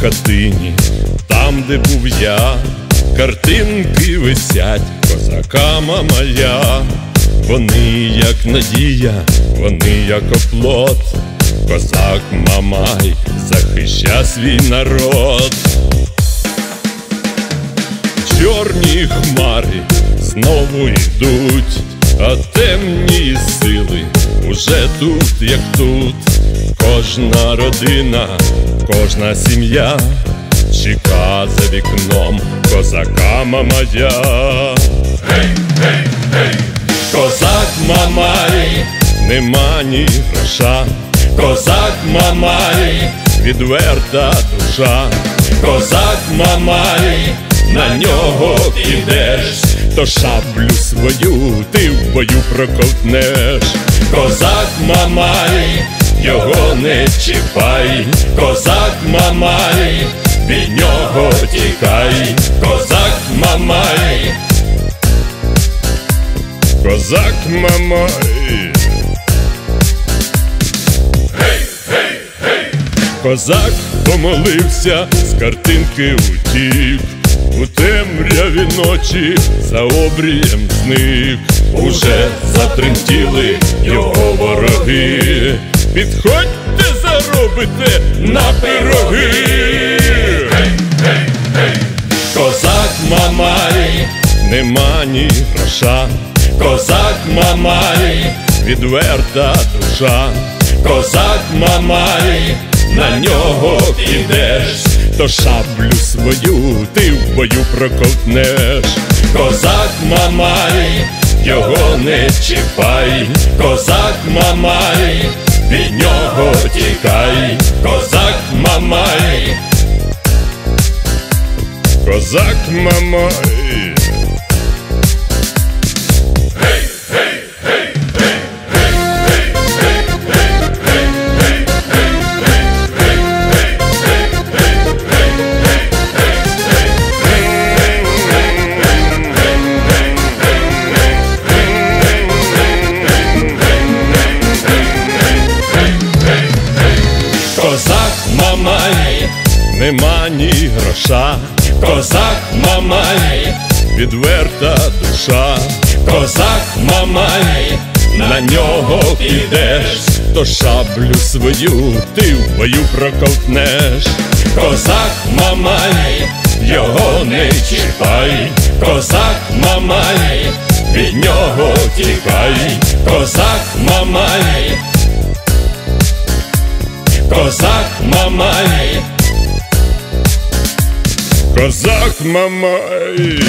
хатині, там, де був я, картинки висять козакама моя. Вони як надія, вони як оплот, козак Мамай захища свій народ. Чорні хмари знову йдуть, а темні сили уже тут, як тут, кожна родина, кожна сім'я. Чека за вікном козака Мамая. Козак Мамай, нема ні гроша, козак Мамай, відверта душа, козак Мамай, на нього підеш, то шаблю свою ти в бою проковтнеш, козак Мамай, його не чіпай, козак Мамай, від нього тікай, козак Мамай. Козак Мамай. Козак помолився, з картинки утік, у темряві ночі за обрієм зник, уже затремтіли його вороги. Підходьте, заробите на пироги. Козак Мамай, нема ні гроша, козак Мамай, відверта душа, козак Мамай, на нього підеш, то шаблю свою ти в бою проковтнеш, козак Мамай, його не чіпай, козак Мамай, від нього тікай, козак Мамай. Козак Мамай. Козак Мамай, нема ні гроша, козак Мамай, відверта душа, козак Мамай, на нього підеш, то шаблю свою ти в бою проковтнеш, козак Мамай, його не чіпай, козак Мамай, від нього тікай, козак Мамай. Козак Мамай. Козак Мамай.